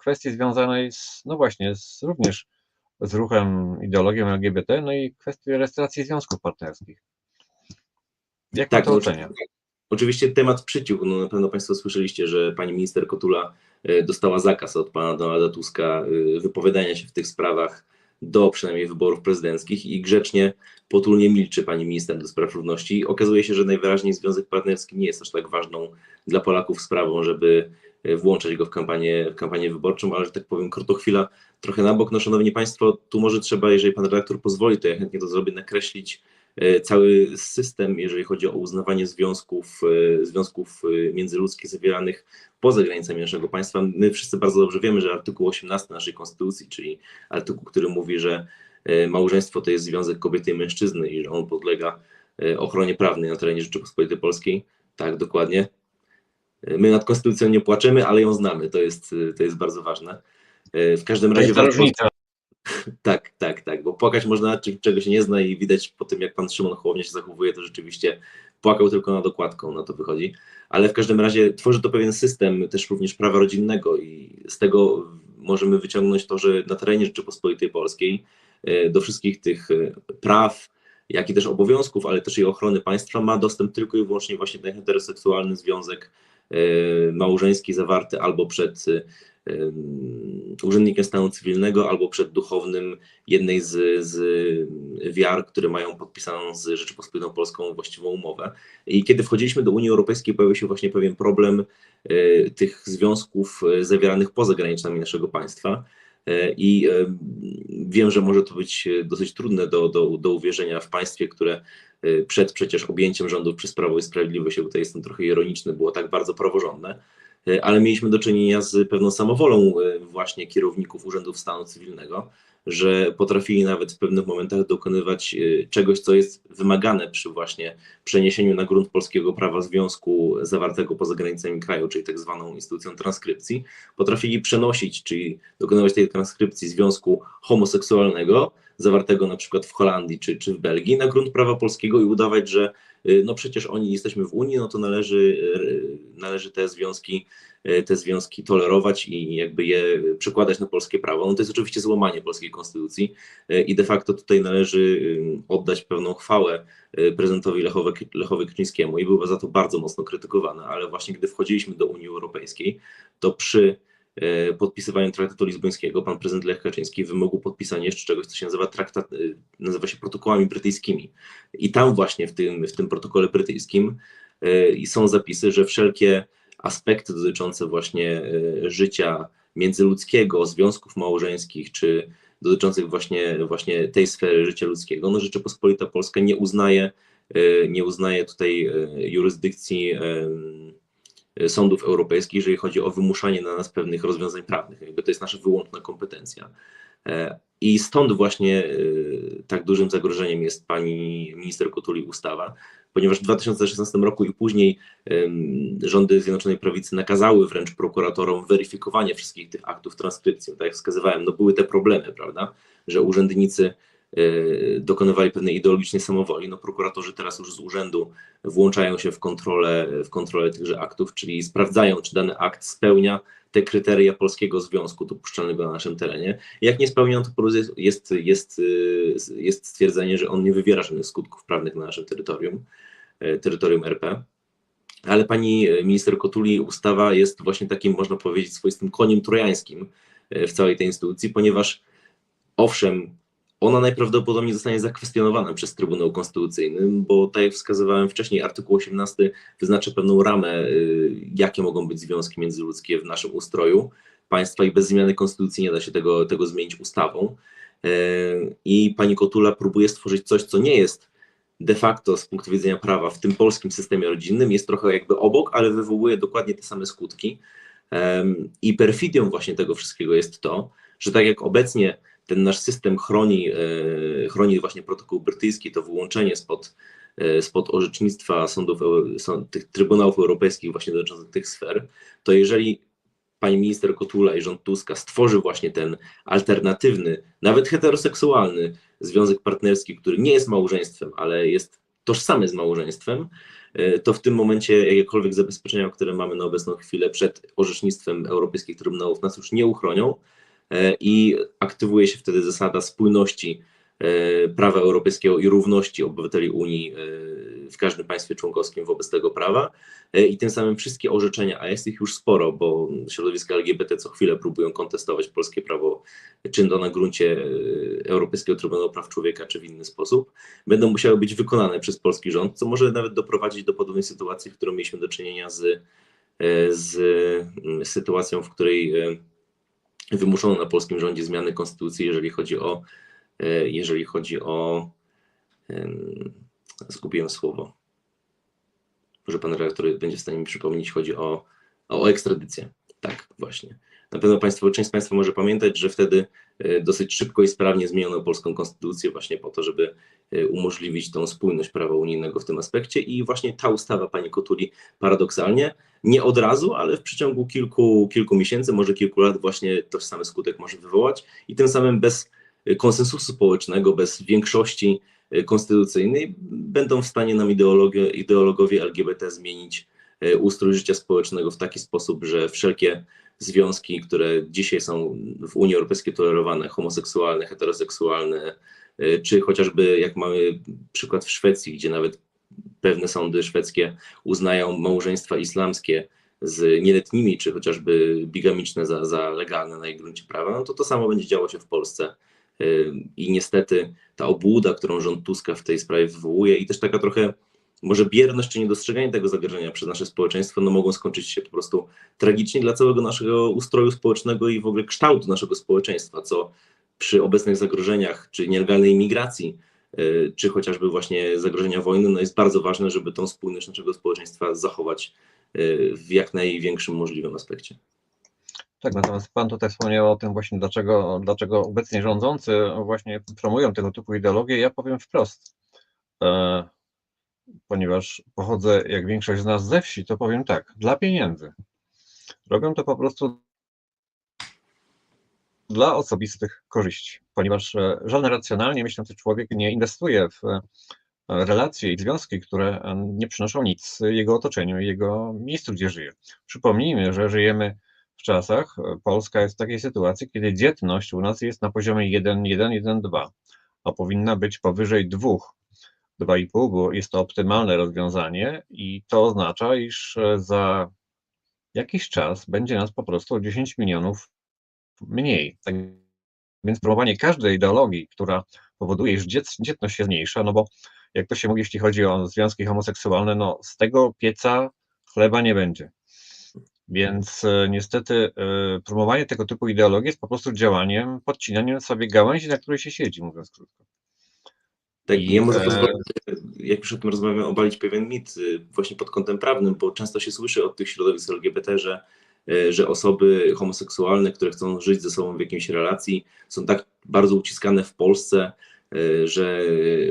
kwestii związanej z, no właśnie, z, również z ruchem, ideologią LGBT, no i kwestii rejestracji związków partnerskich. Jak tak, to ocenia? Oczywiście temat przyciął. No, na pewno Państwo słyszeliście, że pani minister Kotula e, dostała zakaz od pana Donalda Tuska e, wypowiadania się w tych sprawach do przynajmniej wyborów prezydenckich i grzecznie, potulnie milczy pani minister do spraw równości. Okazuje się, że najwyraźniej związek partnerski nie jest aż tak ważną dla Polaków sprawą, żeby włączać go w kampanię, w kampanię wyborczą, ale że tak powiem, chwila trochę na bok. No, szanowni państwo, tu może trzeba, jeżeli pan redaktor pozwoli, to ja chętnie to zrobię, nakreślić E, cały system, jeżeli chodzi o uznawanie związków, e, związków e, międzyludzkich zawieranych poza granicami naszego państwa. My wszyscy bardzo dobrze wiemy, że artykuł 18 naszej konstytucji, czyli artykuł, który mówi, że małżeństwo to jest związek kobiety i mężczyzny i że on podlega ochronie prawnej na terenie Rzeczypospolitej Polskiej. Tak, dokładnie. My nad konstytucją nie płaczemy, ale ją znamy. To jest, to jest bardzo ważne. W każdym razie. To jest różnica. Tak, tak, tak, bo płakać można czym, czego się nie zna i widać po tym, jak pan Szymon Hołownia się zachowuje, to rzeczywiście płakał tylko nad okładką, na to wychodzi. Ale w każdym razie tworzy to pewien system też również prawa rodzinnego i z tego możemy wyciągnąć to, że na terenie Rzeczypospolitej Polskiej e, do wszystkich tych e, praw, jak i też obowiązków, ale też i ochrony państwa ma dostęp tylko i wyłącznie właśnie ten heteroseksualny związek e, małżeński zawarty albo przed urzędnikiem stanu cywilnego albo przed duchownym jednej z, z wiar, które mają podpisaną z Rzeczypospolitą Polską właściwą umowę. I kiedy wchodziliśmy do Unii Europejskiej, pojawił się właśnie pewien problem tych związków zawieranych poza granicami naszego państwa. E, I wiem, że może to być dosyć trudne do, do, do uwierzenia w państwie, które przed przecież objęciem rządów przez Prawo i Sprawiedliwość, ja tutaj jestem trochę ironiczny, było tak bardzo praworządne E, ale mieliśmy do czynienia z pewną samowolą e, właśnie kierowników urzędów stanu cywilnego, że potrafili nawet w pewnych momentach dokonywać e, czegoś, co jest wymagane przy właśnie przeniesieniu na grunt polskiego prawa związku zawartego poza granicami kraju, czyli tak zwaną instytucją transkrypcji, potrafili przenosić, czyli dokonywać tej transkrypcji związku homoseksualnego, zawartego na przykład w Holandii czy, czy w Belgii, na grunt prawa polskiego i udawać, że Y, no przecież oni jesteśmy w Unii, no to należy, y, należy te związki, y, te związki tolerować i jakby je przekładać na polskie prawo. No to jest oczywiście złamanie polskiej konstytucji i de facto tutaj należy oddać pewną chwałę prezydentowi Lechowi, Lechowi Kaczyńskiemu i był za to bardzo mocno krytykowany, ale właśnie gdy wchodziliśmy do Unii Europejskiej, to przy podpisywaniu traktatu lizbońskiego pan prezydent Lech Kaczyński wymógł podpisania jeszcze czegoś, co się nazywa traktat, e, nazywa się protokołami brytyjskimi. I tam właśnie w tym, w tym protokole brytyjskim e, są zapisy, że wszelkie aspekty dotyczące właśnie życia międzyludzkiego, związków małżeńskich, czy dotyczących właśnie, właśnie tej sfery życia ludzkiego, no Rzeczypospolita Polska nie uznaje, nie uznaje tutaj jurysdykcji sądów europejskich, jeżeli chodzi o wymuszanie na nas pewnych rozwiązań prawnych. Jakby to jest nasza wyłączna kompetencja. E, I stąd właśnie y, tak dużym zagrożeniem jest pani minister Kotuli ustawa, ponieważ w 2016 roku i później rządy Zjednoczonej Prawicy nakazały wręcz prokuratorom weryfikowanie wszystkich tych aktów transkrypcji. Tak jak wskazywałem, no były te problemy, prawda, że urzędnicy Y, dokonywali pewnej ideologicznej samowoli. No, prokuratorzy teraz już z urzędu włączają się w kontrolę, w kontrolę tychże aktów, czyli sprawdzają, czy dany akt spełnia te kryteria polskiego związku dopuszczalnego na naszym terenie. Jak nie spełniają, to jest, jest, y, jest stwierdzenie, że on nie wywiera żadnych skutków prawnych na naszym terytorium, y, terytorium RP. Ale pani minister Kotuli ustawa jest właśnie takim, można powiedzieć, swoistym koniem trojańskim w całej tej instytucji, ponieważ owszem, ona najprawdopodobniej zostanie zakwestionowana przez Trybunał Konstytucyjny, bo tak jak wskazywałem wcześniej, artykuł 18 wyznacza pewną ramę, y, jakie mogą być związki międzyludzkie w naszym ustroju państwa i bez zmiany konstytucji nie da się tego, tego zmienić ustawą. Y, I pani Kotula próbuje stworzyć coś, co nie jest de facto z punktu widzenia prawa w tym polskim systemie rodzinnym, jest trochę jakby obok, ale wywołuje dokładnie te same skutki. I perfidią właśnie tego wszystkiego jest to, że tak jak obecnie ten nasz system chroni, e, chroni właśnie protokół brytyjski, to wyłączenie spod, e, spod orzecznictwa sądów, sąd, tych trybunałów europejskich właśnie dotyczących tych sfer, to jeżeli pani minister Kotula i rząd Tuska stworzy właśnie ten alternatywny, nawet heteroseksualny związek partnerski, który nie jest małżeństwem, ale jest tożsamy z małżeństwem, e, to w tym momencie jakiekolwiek zabezpieczenia, które mamy na obecną chwilę przed orzecznictwem Europejskich Trybunałów nas już nie uchronią. e, i aktywuje się wtedy zasada spójności e, prawa europejskiego i równości obywateli Unii w każdym państwie członkowskim wobec tego prawa. I tym samym wszystkie orzeczenia, a jest ich już sporo, bo środowiska LGBT co chwilę próbują kontestować polskie prawo, czy to na gruncie Europejskiego Trybunału Praw Człowieka, czy w inny sposób, będą musiały być wykonane przez polski rząd, co może nawet doprowadzić do podobnej sytuacji, w którą mieliśmy do czynienia z, z sytuacją, w której wymuszono na polskim rządzie zmiany konstytucji, jeżeli chodzi o jeżeli chodzi o zgubiłem słowo. Może pan redaktor będzie w stanie mi przypomnieć, chodzi o, o ekstradycję. Tak, właśnie. Na pewno państwo, część z Państwa może pamiętać, że wtedy e, dosyć szybko i sprawnie zmieniono polską konstytucję właśnie po to, żeby e, umożliwić tą spójność prawa unijnego w tym aspekcie i właśnie ta ustawa Pani Kotuli paradoksalnie, nie od razu, ale w przeciągu kilku, kilku miesięcy, może kilku lat właśnie tożsamy skutek może wywołać i tym samym bez konsensusu społecznego, bez większości e, konstytucyjnej będą w stanie nam ideologowie LGBT zmienić ustrój życia społecznego w taki sposób, że wszelkie związki, które dzisiaj są w Unii Europejskiej tolerowane, homoseksualne, heteroseksualne, y, czy chociażby jak mamy przykład w Szwecji, gdzie nawet pewne sądy szwedzkie uznają małżeństwa islamskie z nieletnimi, czy chociażby bigamiczne za, za legalne na ich gruncie prawa, no to to samo będzie działo się w Polsce. Y, I niestety ta obłuda, którą rząd Tuska w tej sprawie wywołuje, i też taka trochę może bierność czy niedostrzeganie tego zagrożenia przez nasze społeczeństwo no mogą skończyć się po prostu tragicznie dla całego naszego ustroju społecznego i w ogóle kształtu naszego społeczeństwa, co przy obecnych zagrożeniach, czy nielegalnej imigracji, y, czy chociażby właśnie zagrożenia wojny, no jest bardzo ważne, żeby tą spójność naszego społeczeństwa zachować y, w jak największym możliwym aspekcie. Tak, natomiast Pan tutaj wspomniał o tym właśnie, dlaczego, dlaczego obecnie rządzący właśnie promują tego typu ideologię. Ja powiem wprost. E, ponieważ pochodzę jak większość z nas ze wsi, to powiem tak, dla pieniędzy. Robią to po prostu dla osobistych korzyści, ponieważ e, żaden racjonalnie myślący człowiek nie inwestuje w e, relacje i związki, które e, nie przynoszą nic jego otoczeniu i jego miejscu, gdzie żyje. Przypomnijmy, że żyjemy w czasach, Polska jest w takiej sytuacji, kiedy dzietność u nas jest na poziomie 1, 1, 1, 2, a powinna być powyżej 2 2,5, bo jest to optymalne rozwiązanie i to oznacza, iż e, za jakiś czas będzie nas po prostu o 10 milionów mniej. Tak więc promowanie każdej ideologii, która powoduje, iż dzietność się zmniejsza, no bo jak to się mówi, jeśli chodzi o związki homoseksualne, no z tego pieca chleba nie będzie. Więc e, niestety e, promowanie tego typu ideologii jest po prostu działaniem, podcinaniem sobie gałęzi, na której się siedzi, mówiąc krótko. Tak, I ja może pozwolę, jak już o tym rozmawiamy, obalić pewien mit y, właśnie pod kątem prawnym, bo często się słyszy od tych środowisk LGBT, że, y, że osoby homoseksualne, które chcą żyć ze sobą w jakiejś relacji, są tak bardzo uciskane w Polsce, y, że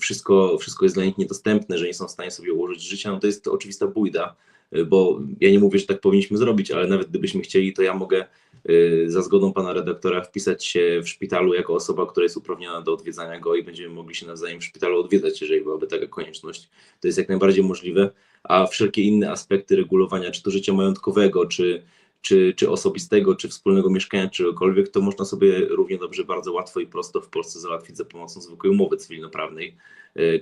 wszystko, wszystko jest dla nich niedostępne, że nie są w stanie sobie ułożyć życia. No to jest oczywista bójda, bo ja nie mówię, że tak powinniśmy zrobić, ale nawet gdybyśmy chcieli, to ja mogę Y, za zgodą pana redaktora wpisać się w szpitalu jako osoba, która jest uprawniona do odwiedzania go i będziemy mogli się nawzajem w szpitalu odwiedzać, jeżeli byłaby taka konieczność. To jest jak najbardziej możliwe, a wszelkie inne aspekty regulowania, czy to życia majątkowego, czy, czy, czy osobistego, czy wspólnego mieszkania, czegokolwiek, to można sobie równie dobrze bardzo łatwo i prosto w Polsce załatwić za pomocą zwykłej umowy cywilnoprawnej, y,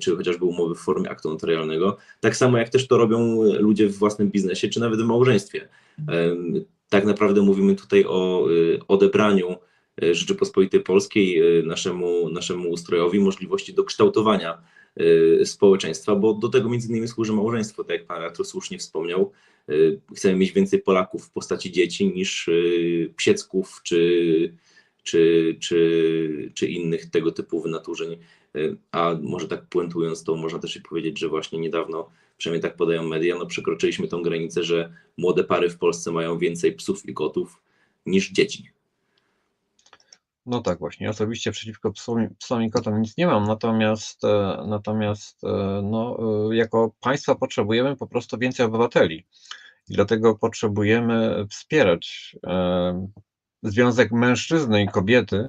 czy chociażby umowy w formie aktu notarialnego. Tak samo jak też to robią ludzie w własnym biznesie, czy nawet w małżeństwie tak naprawdę mówimy tutaj o y, odebraniu y, Rzeczypospolitej Polskiej, y, naszemu, naszemu ustrojowi, możliwości dokształtowania społeczeństwa, bo do tego między innymi służy małżeństwo, tak jak pan redaktor słusznie wspomniał. Chcemy mieć więcej Polaków w postaci dzieci niż psiecków czy, czy, czy, czy innych tego typu wynaturzeń. A może tak puentując, to można też powiedzieć, że właśnie niedawno przynajmniej tak podają media, no przekroczyliśmy tą granicę, że młode pary w Polsce mają więcej psów i kotów niż dzieci. No tak właśnie, osobiście przeciwko psom, psom i kotom nic nie mam, natomiast, e, natomiast e, no, e, jako państwo potrzebujemy po prostu więcej obywateli i dlatego potrzebujemy wspierać związek mężczyzny i kobiety,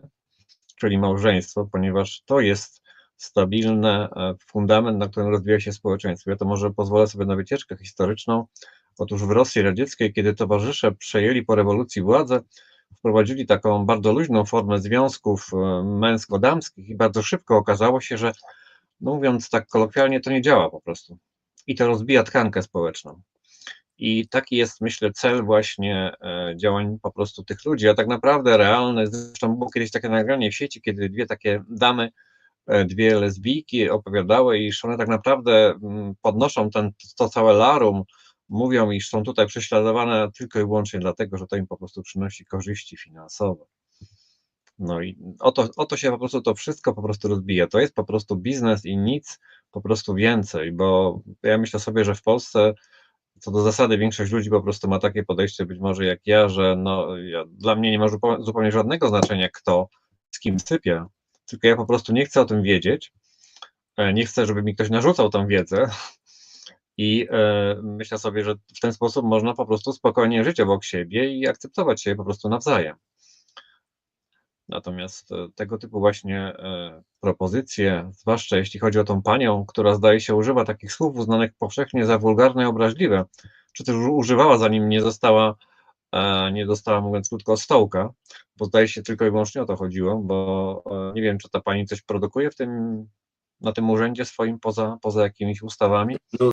czyli małżeństwo, ponieważ to jest stabilne e, fundament, na którym rozwija się społeczeństwo. Ja to może pozwolę sobie na wycieczkę historyczną. Otóż w Rosji Radzieckiej, kiedy towarzysze przejęli po rewolucji władzę, wprowadzili taką bardzo luźną formę związków e, męsko-damskich i bardzo szybko okazało się, że no mówiąc tak kolokwialnie, to nie działa po prostu. I to rozbija tkankę społeczną. I taki jest, myślę, cel właśnie e, działań po prostu tych ludzi, a tak naprawdę realne, zresztą było kiedyś takie nagranie w sieci, kiedy dwie takie damy, dwie lesbijki opowiadały, iż one tak naprawdę mm, podnoszą ten, to całe larum, mówią, iż są tutaj prześladowane tylko i wyłącznie dlatego, że to im po prostu przynosi korzyści finansowe. No i o to, o to się po prostu to wszystko po prostu rozbija. To jest po prostu biznes i nic po prostu więcej, bo ja myślę sobie, że w Polsce co do zasady większość ludzi po prostu ma takie podejście, być może jak ja, że no, ja, dla mnie nie ma zupełnie żadnego znaczenia, kto z kim sypie, tylko ja po prostu nie chcę o tym wiedzieć, e, nie chcę, żeby mi ktoś narzucał tą wiedzę i e, myślę sobie, że w ten sposób można po prostu spokojnie żyć obok siebie i akceptować się po prostu nawzajem. Natomiast e, tego typu właśnie propozycje, zwłaszcza jeśli chodzi o tą panią, która zdaje się używa takich słów uznanych powszechnie za wulgarne i obraźliwe, czy też używała zanim nie została, nie dostała, mówiąc krótko, stołka, bo zdaje się tylko i wyłącznie o to chodziło, bo e, nie wiem, czy ta pani coś produkuje w tym, na tym urzędzie swoim poza, poza jakimiś ustawami.